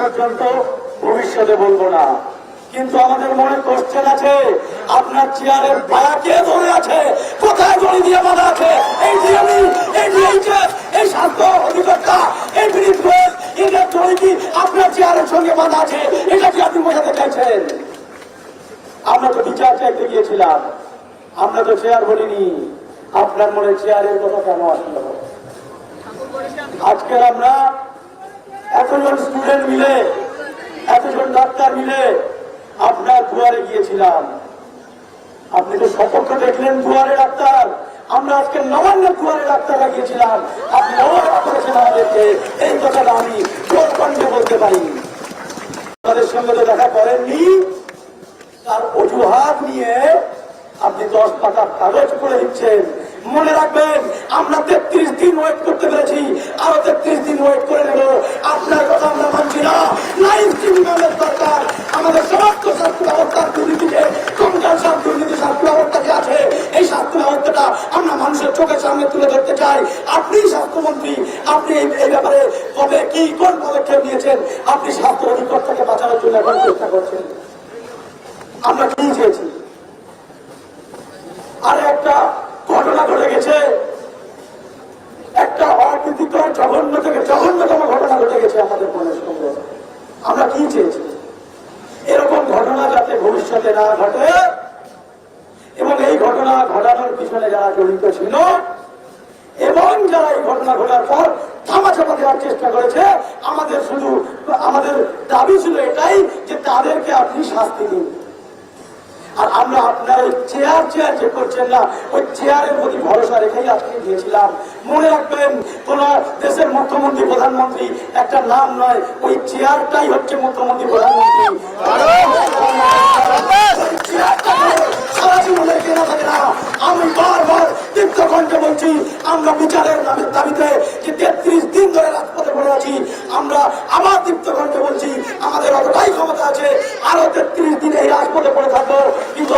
পর্যন্ত, ভবিষ্যতে বলব না। কিন্তু আমাদের মনে কোশ্চেন আছে, আপনার চেয়ারের পায়া কে ধরে আছে? কোথায় দড়ি দিয়ে বাঁধা আছে? এই ডিএমই এই ডিএইচএস এই স্বাস্থ্য অধিকর্তা, এই ব্রিজ এদের দড়ি কি আপনার চেয়ারের সঙ্গে বাঁধা আছে? এটা কি আপনি বোঝাতে চাইছেন? আমরা তো বিচার চাইতে গিয়েছিলাম। আমরা তো চেয়ার বলিনি। আপনার মনে চেয়ারের কথা কেন আসলো? আজকের আমরা এতজন স্টুডেন্ট মিলে, এতজন ডাক্তার মিলে আপনার দুয়ারে গিয়েছিলাম। আপনি তো সপক্ষ দেখলেন দুয়ারে ডাক্তার। আমরা আজকে নবান্ন দুয়ারে ডাক্তার লাগিয়েছিলাম আপনি করেছেন আমাদেরকে। এই কথাটা আমি কণ্ঠে বলতে পারি। তাদের সঙ্গে তো দেখা করেননি। তার অজুহাত নিয়ে আপনি দশ পাতা কাগজ করে দিচ্ছেন মনে রাখবেন, আমরা সামনে তুলে ধরতে চাই। আপনি স্বাস্থ্যমন্ত্রী, আপনি এই- ব্যাপারে কবে কি, কোন পদক্ষেপ নিয়েছেন? আপনি স্বাস্থ্য অধিকর্তাকে বাঁচানোর জন্য এখন চেষ্টা করছেন। আমরা কি চেয়েছি? আর একটা ঘটনা ঘটে গেছে। একটা অকৃতিকর জঘন্য থেকে জঘন্যতম ঘটনা ঘটে গেছে আমাদের মনের সঙ্গে আমরা কি চেয়েছি? এরকম ঘটনা যাতে ভবিষ্যতে না ঘটে ঘটনা ঘটানোর পিছনে যারা জড়িত ছিল, এবং যারা এই ঘটনা ঘটার পর ধামাচাপা দেওয়ার চেষ্টা করেছে, আমাদের শুধু, আমাদের দাবি ছিল এটাই যে তাদেরকে আপনি শাস্তি দিন। আর আমরা আপনার ওই চেয়ার চেয়ার যে করছেন না, ওই চেয়ারের প্রতি ভরসা রেখেই আজকে দিয়েছিলাম মনে রাখবেন, কোন দেশের মুখ্যমন্ত্রী, প্রধানমন্ত্রী, একটা নাম নয়, ওই চেয়ারটাই হচ্ছে মুখ্যমন্ত্রী, প্রধানমন্ত্রী। আমার আবার দীপ্তগণকে বলছি, আমাদের অতটাই ক্ষমতা আছে, আরও তেত্রিশ দিন এই রাজপথে পড়ে থাকব। কিন্তু